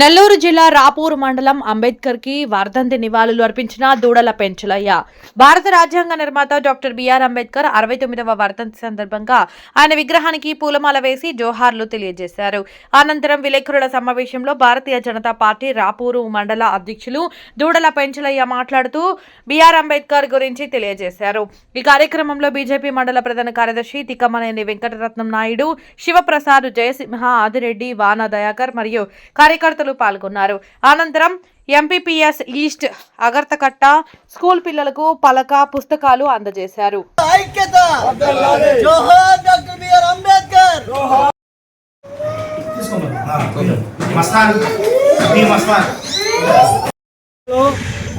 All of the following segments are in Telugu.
నెల్లూరు జిల్లా రాపూర్ మండలం అంబేద్కర్కి వర్ధంతి నివాళులు అర్పించిన దూడల పెంచలయ్య. భారత రాజ్యాంగ నిర్మాత డాక్టర్ బిఆర్ అంబేద్కర్ అరవై తొమ్మిదవ వర్ధంతి సందర్భంగా ఆయన విగ్రహానికి పూలమాల వేసి జోహార్లు తెలియజేశారు. అనంతరం విలేకరుల సమావేశంలో భారతీయ జనతా పార్టీ రాపూరు మండల అధ్యక్షులు దూడల పెంచలయ్య మాట్లాడుతూ బిఆర్ అంబేద్కర్ గురించి తెలియజేశారు. ఈ కార్యక్రమంలో బీజేపీ మండల ప్రధాన కార్యదర్శి తిక్కమనేని వెంకటరత్నం నాయుడు శివప్రసాద్ జయసింహ ఆదిరెడ్డి వాన దయాకర్ మరియు కార్యకర్తలు పాల్గొన్నారు. అనంతరం ఎంపీపీఎస్ ఈస్ట్ అగర్తకట్ట స్కూల్ పిల్లలకు పలక పుస్తకాలు అందజేశారు.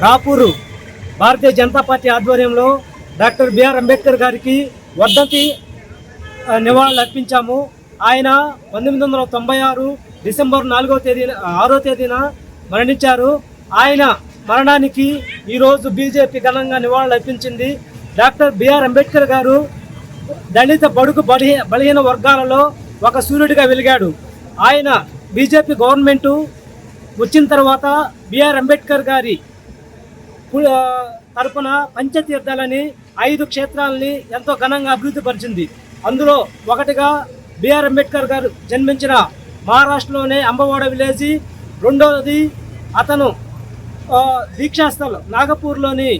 రాపూరు భారతీయ జనతా పార్టీ ఆధ్వర్యంలో డాక్టర్ బిఆర్ అంబేద్కర్ గారికి వర్ధంతి ఆ, నివాళులు అర్పించాము ఆయన పంతొమ్మిది వందల తొంభై ఆరు డిసెంబర్ నాలుగో తేదీన ఆరో తేదీన మరణించారు. ఆయన మరణానికి ఈరోజు బీజేపీ ఘనంగా నివాళులు అర్పించింది డాక్టర్ బిఆర్ అంబేద్కర్ గారు. దళిత బడుగు బలహీ బలహీన వర్గాలలో ఒక సూర్యుడిగా వెలిగాడు. ఆయన బీజేపీ గవర్నమెంటు వచ్చిన తర్వాత బిఆర్ అంబేద్కర్ గారి తరపున పంచతీర్థాలని ఐదు క్షేత్రాలని ఎంతో ఘనంగా అభివృద్ధి పరిచింది. అందులో ఒకటిగా బిఆర్ అంబేద్కర్ గారు జన్మించిన మహారాష్ట్రలోనే అంబవాడ విలేజ్. రెండవది అతను దీక్షాస్థలం దీక్షాస్థల్ నాగపూర్లోని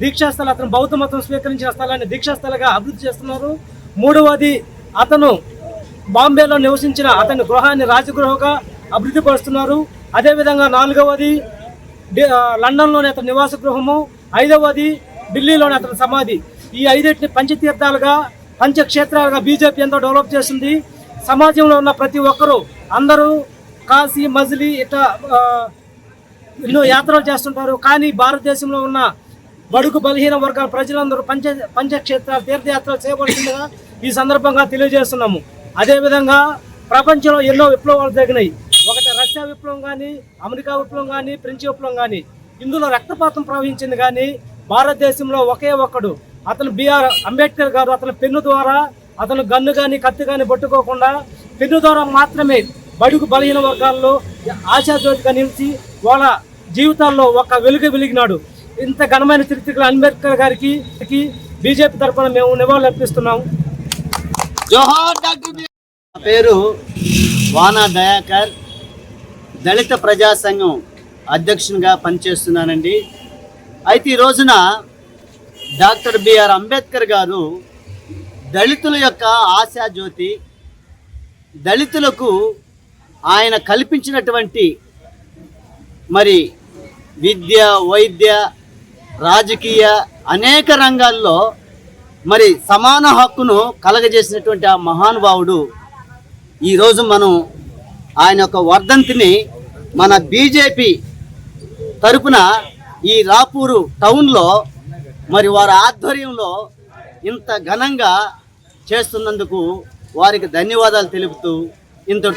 దీక్షాస్థల అతను బౌద్ధ మతం స్వీకరించిన స్థలాన్ని దీక్షాస్థలగా అభివృద్ధి చేస్తున్నారు. మూడవది అతను బాంబేలో నివసించిన అతని గృహాన్ని రాజగృహగా అభివృద్ధి పరుస్తున్నారు. అదేవిధంగా నాలుగవది లండన్లోని అతని నివాస గృహము. ఐదవది ఢిల్లీలోని అతని సమాధి. ఈ ఐదింటిని పంచతీర్థాలుగా పంచక్షేత్రాలుగా బీజేపీ ఎంతో డెవలప్ చేసింది. సమాజంలో ఉన్న ప్రతి ఒక్కరూ అందరూ కాశీ మజిలీ ఇట్లా ఎన్నో యాత్రలు చేస్తుంటారు. కానీ భారతదేశంలో ఉన్న బడుగు బలహీన వర్గాల ప్రజలందరూ పంచ పంచక్షేత్రాలు తీర్థయాత్రలు చేయబడుతుండగా ఈ సందర్భంగా తెలియజేస్తున్నాము. అదేవిధంగా ప్రపంచంలో ఎన్నో విప్లవాలు జరిగినాయి. ఒకటి రష్యా విప్లవం కానీ అమెరికా విప్లవం కానీ ఫ్రెంచ్ విప్లవం కానీ ఇందులో రక్తపాతం ప్రవహించింది. కానీ భారతదేశంలో ఒకే ఒక్కడు అతను బిఆర్ అంబేద్కర్ గారు అతని పెన్ను ద్వారా అతను గన్ను కానీ కత్తి కానీ పట్టుకోకుండా పెన్ను ద్వారా మాత్రమే బడుగు బలహీన వర్గాల్లో ఆశాజ్యోతిగా నిలిచి వాళ్ళ జీవితాల్లో ఒక వెలుగు వెలిగినాడు. ఇంత ఘనమైన చరిత్ర అంబేద్కర్ గారికి బీజేపీ తరఫున మేము నివాళులు అర్పిస్తున్నాం. నా పేరు వానా దయాకర్. దళిత ప్రజా సంఘం అధ్యక్షునిగా పనిచేస్తున్నానండి. అయితే ఈ రోజున డాక్టర్ బిఆర్ అంబేద్కర్ గారు దళితుల యొక్క ఆశాజ్యోతి దళితులకు ఆయన కల్పించినటువంటి మరి విద్య వైద్య రాజకీయ అనేక రంగాల్లో మరి సమాన హక్కును కలగజేసినటువంటి ఆ మహానుభావుడు. ఈరోజు మనం ఆయన యొక్క వర్ధంతిని మన బీజేపీ తరపున ఈ రాపూరు టౌన్లో మరి వారి ఆధ్వర్యంలో ఇంత ఘనంగా చేస్తున్నందుకు వారికి ధన్యవాదాలు తెలుపుతూ ఇంతటితో